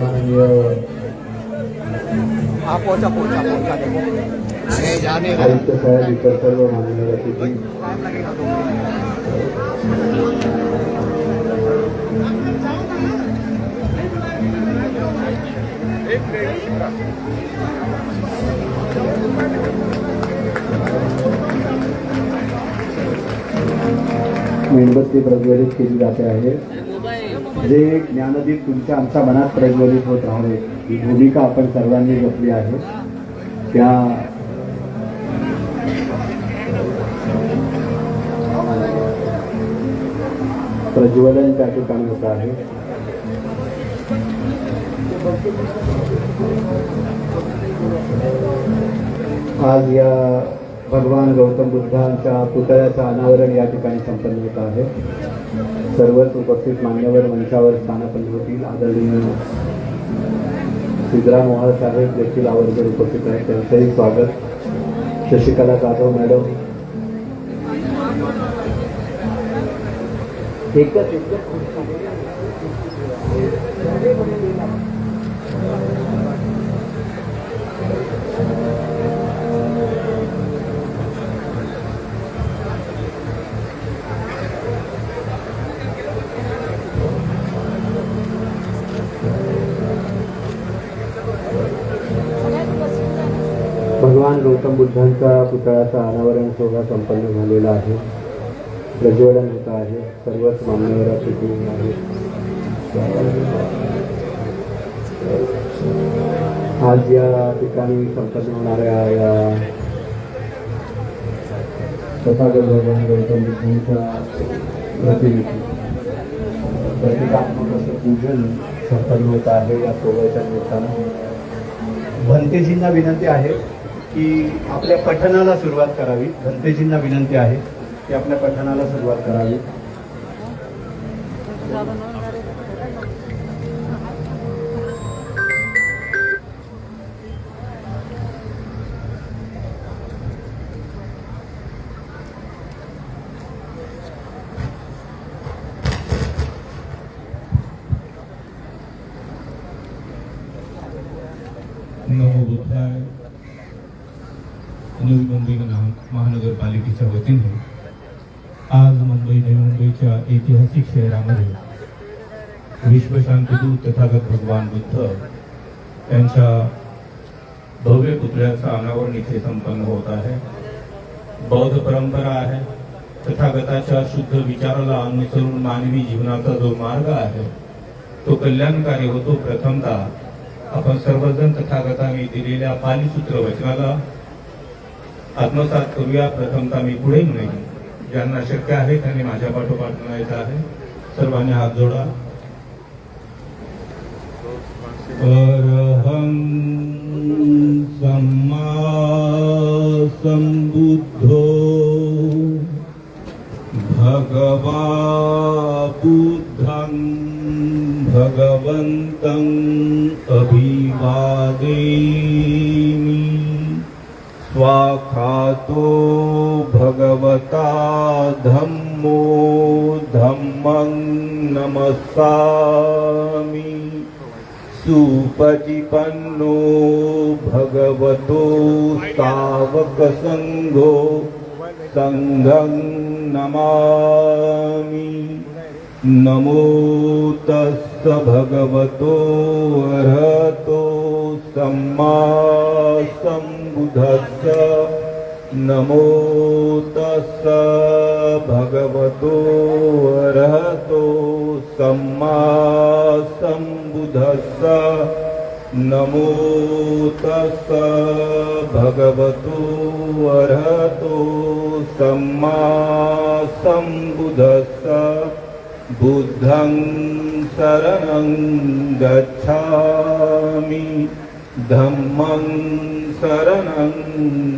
माननीय आयुक्त साहेब इतर सर्व माननीय अतिथी मेणबत्ती प्रज्वलित केली जाते आहे. जे ज्ञानदीप तुमच्या आमच्या मनात प्रज्वलित होत राहावे ही भूमिका आपण सर्वांनी जपली आहे. त्या प्रज्वलन त्या ठिकाणी होत आहे. आज या भगवान गौतम बुद्धांच्या पुतळ्याचं अनावरण या ठिकाणी संपन्न होत आहे. सर्वच उपस्थित मान्यवर मंचावर स्थानापन्न होतील. आदरणीय सिद्धराम मोहाळ साहेब देखील आवर्जून उपस्थित आहेत. त्यांचंही स्वागत. शशिकला जाधव मॅडम. एकच एकच भगवान गौतम बुद्धांचा पुतळ्याचा अनावरण सोहळा संपन्न झालेला आहे. प्रज्वलन होत आहे. सर्वच मान्यवर अतिथी आहेत. आज या ठिकाणी संपन्न होणाऱ्या या तथागत भगवान गौतम बुद्धांच्या प्रतिनिधी प्रतिकात्मक असं पूजन संपन्न होत आहे. या सोहळ्याच्या निमित्तानं. भंतेजींना विनंती आहे. की आपल्या पठणाला सुरुवात करावी. भंतेजींना विनंती आहे की आपल्या पठणाला सुरुवात करावी. नमो बुद्धाय. नवी मुंबई महानगरपालिकेच्या वतीने आज मुंबई नवी मुंबईच्या ऐतिहासिक शहरामध्ये विश्वशांतीदूत तथागत भगवान बुद्ध यांच्या भव्य पुतळ्याचं अनावरण इथे संपन्न होत आहे. बौद्ध परंपरा आहे. तथागताच्या शुद्ध विचाराला अनुसरून मानवी जीवनाचा जो मार्ग आहे तो कल्याणकारी होतो. प्रथमतः आपण सर्वजण तथागताने दिलेल्या पालीसूत्र वचनाला आत्मसात करूया. प्रथमता मी पुढे म्हणेन ज्यांना शक्य आहे त्यांनी माझ्या पाठोपाठ म्हणायचं आहे. सर्वांनी हात जोडा. अरहं सम्मा सम्बुद्धो भगवा बुद्धं भगवन्तं अभिवादेमि। स्वाखातो भगवता धम्मो धम्मं नमस्सामि। सुपटिपन्नो भगवतो सावकसङ्घो सङ्घं नमामि। नमो तस्स भगवतो अर्हतो सम्मा नमो तस्स भगवतो अर्हतो सम्मा सम्बुद्धस्स नमो तस्स भगवतो अर्हतो सम्मा सम्बुद्धस्स बुद्धं शरणं गच्छामि धम्मं शरणं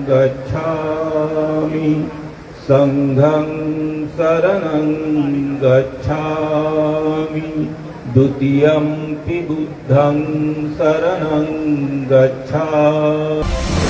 गच्छामि। सङ्घं शरणं गच्छामि। द्वितीयं बुद्धं शरणं गच्छामि